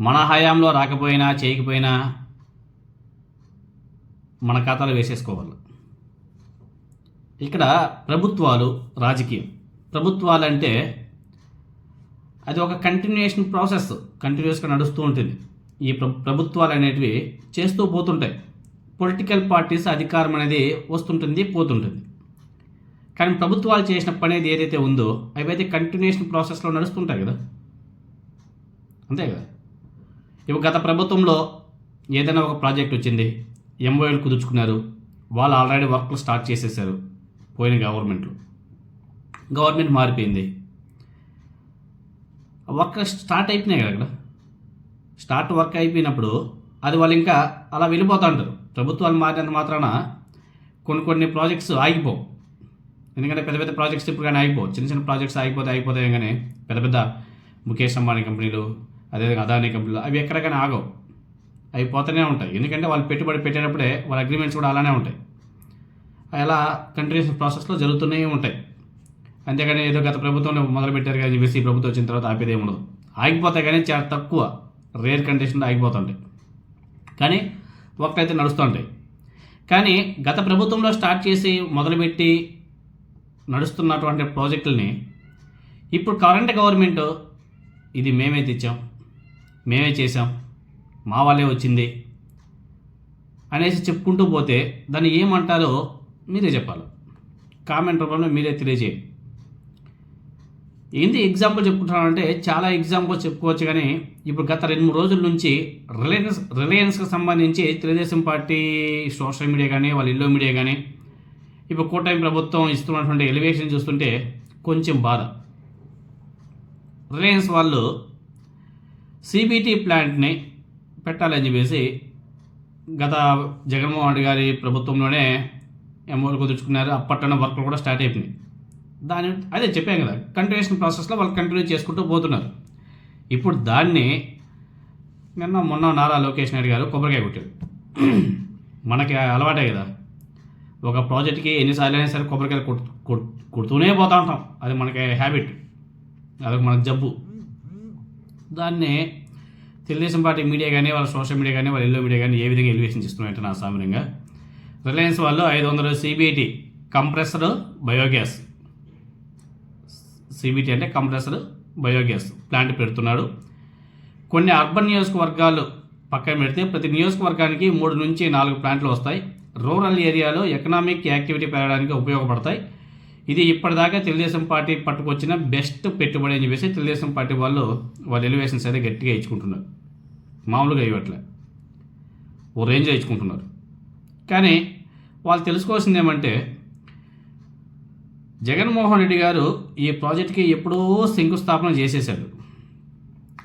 మన హయాంలో రాకపోయినా చేయకపోయినా మన ఖాతాలో వేసేసుకోవాలి. ఇక్కడ ప్రభుత్వాలు రాజకీయం. ప్రభుత్వాలు అంటే అది ఒక కంటిన్యూషన్ ప్రాసెస్ కంటిన్యూస్గా నడుస్తూ ఉంటుంది. ఈ ప్ర ప్రభుత్వాలు అనేటివి చేస్తూ పోతుంటాయి. పొలిటికల్ పార్టీస్ అధికారం అనేది వస్తుంటుంది పోతుంటుంది. కానీ ప్రభుత్వాలు చేసిన పని అనేది ఏదైతే ఉందో అవి అయితే కంటిన్యూషన్ ప్రాసెస్లో నడుస్తుంటాయి కదా. అంతే కదా? ఇవి గత ప్రభుత్వంలో ఏదైనా ఒక ప్రాజెక్ట్ వచ్చింది ఎంఓఎల్ కుదుర్చుకున్నారు. వాళ్ళు ఆల్రెడీ వర్క్లు స్టార్ట్ చేసేసారు పోయిన గవర్నమెంట్లో. గవర్నమెంట్ మారిపోయింది. వర్క్ స్టార్ట్ అయిపోయినాయి కదా అక్కడ. స్టార్ట్ వర్క్ అయిపోయినప్పుడు అది వాళ్ళు ఇంకా అలా వెళ్ళిపోతూ ఉంటారు ప్రభుత్వాలు మారినంత మాత్రాన కొన్ని కొన్ని ప్రాజెక్ట్స్ ఆగిపోవు. ఎందుకంటే పెద్ద పెద్ద ప్రాజెక్ట్స్ ఇప్పుడు కానీ ఆగిపోవు. చిన్న చిన్న ప్రాజెక్ట్స్ ఆగిపోతే అయిపోతాయి కానీ పెద్ద పెద్ద ముఖేష్ అంబానీ కంపెనీలు అదేవిధంగా అదానీ కంపెనీలు అవి ఎక్కడికైనా ఆగవు. అవి పోతూనే ఉంటాయి. ఎందుకంటే వాళ్ళు పెట్టుబడి పెట్టేటప్పుడే వాళ్ళ అగ్రిమెంట్స్ కూడా అలానే ఉంటాయి. అలా కంటిన్యూస్ ప్రాసెస్లో జరుగుతూనే ఉంటాయి. అంతేగాని ఏదో గత ప్రభుత్వంలో మొదలు పెట్టారు కానీ చెప్పేసి ప్రభుత్వం వచ్చిన తర్వాత ఆపేది ఉండదు ఆగిపోతాయి కానీ చాలా తక్కువ. రేర్ కండిషన్లో ఆగిపోతుంటాయి. కానీ ఒకటైతే నడుస్తుంటాయి. కానీ గత ప్రభుత్వంలో స్టార్ట్ చేసి మొదలుపెట్టి నడుస్తున్నటువంటి ప్రాజెక్టుల్ని ఇప్పుడు కరెంట్ గవర్నమెంట్ ఇది మేమే తెచ్చాం. మేమే చేసాం మా వాళ్ళే వచ్చింది అనేసి చెప్పుకుంటూ పోతే దాన్ని ఏమంటారో మీరే చెప్పాలి. కామెంట్ రూపంలో మీరే తెలియజేయండి. ఏంటి ఎగ్జాంపుల్ చెప్పుకుంటున్నానంటే చాలా ఎగ్జాంపుల్ చెప్పుకోవచ్చు కానీ ఇప్పుడు గత రెండు మూడు రోజుల నుంచి రిలయన్స్ రిలయన్స్కి సంబంధించి తెలుగుదేశం పార్టీ సోషల్ మీడియా కానీ వాళ్ళ ఇల్లు మీడియా కానీ ఇప్పుడు కూటమి ప్రభుత్వం ఇస్తున్నటువంటి ఎలివేషన్ చూస్తుంటే కొంచెం బాధ. రిలయన్స్ వాళ్ళు సిబిటి ప్లాంట్ని పెట్టాలని చెప్పేసి గత జగన్మోహన్ రెడ్డి గారి ప్రభుత్వంలోనే ఎంఓలు కుదుర్చుకున్నారు అప్పట్లోనే వర్క్లు కూడా స్టార్ట్ అయిపోయినాయి. దాని అదే చెప్పాం కదా కంటిన్యూషన్ ప్రాసెస్లో వాళ్ళు కంటిన్యూ చేసుకుంటూ పోతున్నారు. ఇప్పుడు దాన్ని నిన్న మొన్న నారా లోకేష్ నాయుడు గారు కొబ్బరికాయ కొట్టారు. మనకి అలవాటే కదా. ఒక ప్రాజెక్ట్కి ఎన్నిసార్లు అయినా సరే కొబ్బరికాయలు కొట్ కొడుతూనే పోతా ఉంటాం. అది మనకి హ్యాబిట్ అదొక మనకు జబ్బు. దాన్ని తెలుగుదేశం పార్టీ మీడియా కానీ వాళ్ళ సోషల్ మీడియా కానీ వాళ్ళ ఎల్లో మీడియా కానీ ఏ విధంగా ఎలివేషన్ చేస్తున్నారంటే నా సామాన్యంగా రిలయన్స్ వాళ్ళు ఐదు వందలు సిబిటి కంప్రెసర్ బయోగ్యాస్. సిబిటి అంటే కంప్రెసర్ బయోగ్యాస్ ప్లాంట్ పెడుతున్నాడు. కొన్ని అర్బన్ నియోజకవర్గాలు పక్కన పెడితే ప్రతి నియోజకవర్గానికి మూడు నుంచి నాలుగు ప్లాంట్లు వస్తాయి. రూరల్ ఏరియాలో ఎకనామిక్ యాక్టివిటీ పెరగడానికి ఉపయోగపడతాయి. ఇది ఇప్పటిదాకా తెలుగుదేశం పార్టీ పట్టుకొచ్చిన బెస్ట్ పెట్టుబడి అని చెప్పేసి తెలుగుదేశం పార్టీ వాళ్ళు వాళ్ళ ఎలివేషన్స్ అయితే గట్టిగా ఇచ్చుకుంటున్నారు. మామూలుగా ఇవ్వట్లే. ఓ రేంజ్లో ఇచ్చుకుంటున్నారు. కానీ వాళ్ళు తెలుసుకోవాల్సింది ఏమంటే జగన్మోహన్ రెడ్డి గారు ఈ ప్రాజెక్ట్కి ఎప్పుడో శంకుస్థాపన చేసేశాడు.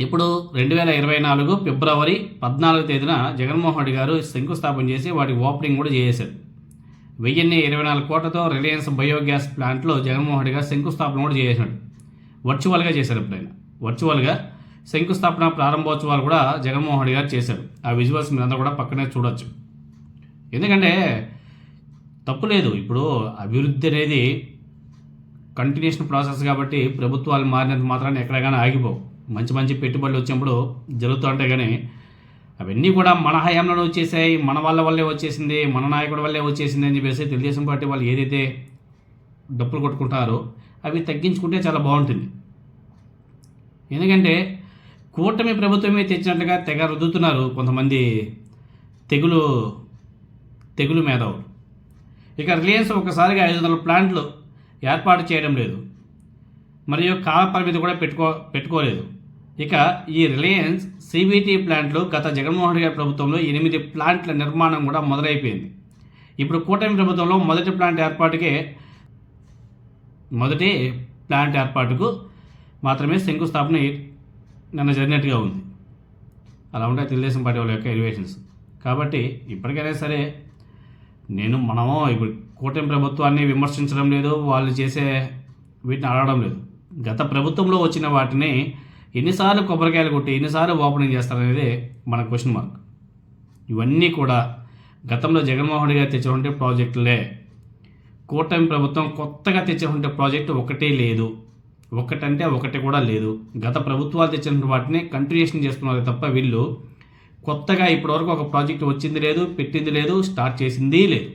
ఇప్పుడు రెండు వేల ఇరవై నాలుగు ఫిబ్రవరి పద్నాలుగు తేదీన జగన్మోహన్ రెడ్డి గారు శంకుస్థాపన చేసి వాటి ఓపెనింగ్ కూడా చేసేశాడు వెయ్యిన్ని ఇరవై నాలుగు కోట్లతో రిలయన్స్ బయోగ్యాస్ ప్లాంట్లో జగన్మోహన్ రెడ్డి గారు శంకుస్థాపన కూడా చేసినాడు వర్చువల్గా చేశారు ఎప్పుడైనా వర్చువల్గా శంకుస్థాపన ప్రారంభోత్సవాలు కూడా జగన్మోహన్ రెడ్డి గారు చేశారు. ఆ విజువల్స్ మీరందరూ కూడా పక్కనే చూడొచ్చు. ఎందుకంటే తప్పు లేదు. ఇప్పుడు అభివృద్ధి అనేది కంటిన్యూషన్ ప్రాసెస్ కాబట్టి ప్రభుత్వాలు మారినంత మాత్రాన్ని ఎక్కడైనా ఆగిపోవు. మంచి మంచి పెట్టుబడులు వచ్చినప్పుడు జరుగుతూ ఉంటాయి కానీ అవన్నీ కూడా మన హయాంలోనే వచ్చేసాయి మన వాళ్ళ వల్లే వచ్చేసింది మన నాయకుడి వల్లే వచ్చేసింది అని చెప్పేసి తెలుగుదేశం పార్టీ వాళ్ళు ఏదైతే డప్పులు కొట్టుకుంటారో అవి తగ్గించుకుంటే చాలా బాగుంటుంది. ఎందుకంటే కూటమి ప్రభుత్వమే తెచ్చినట్లుగా తెగ రుద్దుతున్నారు కొంతమంది తెగులు తెగులు మేధావులు. ఇక రిలయన్స్ ఒకసారిగా ఐదు వందల ప్లాంట్లు ఏర్పాటు చేయడం లేదు. మరియు కాల పరిమితి కూడా పెట్టుకో పెట్టుకోలేదు. ఇక ఈ రిలయన్స్ సిబిటి ప్లాంట్లు గత జగన్మోహన్ రెడ్డి గారి ప్రభుత్వంలో ఎనిమిది ప్లాంట్ల నిర్మాణం కూడా మొదలైపోయింది. ఇప్పుడు కూటమి ప్రభుత్వంలో మొదటి ప్లాంట్ ఏర్పాటుకే మొదటి ప్లాంట్ ఏర్పాటుకు మాత్రమే శంకుస్థాపన నిన్న జరిగినట్టుగా ఉంది. అలా ఉంటాయి తెలుగుదేశం పార్టీ వాళ్ళ యొక్క ఎలివేషన్స్. కాబట్టి ఇప్పటికైనా సరే నేను మనము ఇప్పుడు కూటమి ప్రభుత్వాన్ని విమర్శించడం లేదు వాళ్ళు చేసే వీటిని అడగడం లేదు. గత ప్రభుత్వంలో వచ్చిన వాటిని ఎన్నిసార్లు కొబ్బరికాయలు కొట్టి ఎన్నిసార్లు ఓపెనింగ్ చేస్తారనేది మన క్వశ్చన్ మార్క్ ఇవన్నీ కూడా గతంలో జగన్మోహన్ రెడ్డి గారు తెచ్చినటువంటి ప్రాజెక్టులే. కూటమి ప్రభుత్వం కొత్తగా తెచ్చినటువంటి ప్రాజెక్టు ఒకటే లేదు. ఒకటంటే ఒకటి కూడా లేదు. గత ప్రభుత్వాలు తెచ్చిన వాటిని కంటిన్యూషన్ చేస్తున్నారు తప్ప వీళ్ళు కొత్తగా ఇప్పటివరకు ఒక ప్రాజెక్ట్ వచ్చింది లేదు పెట్టింది లేదు స్టార్ట్ చేసింది లేదు.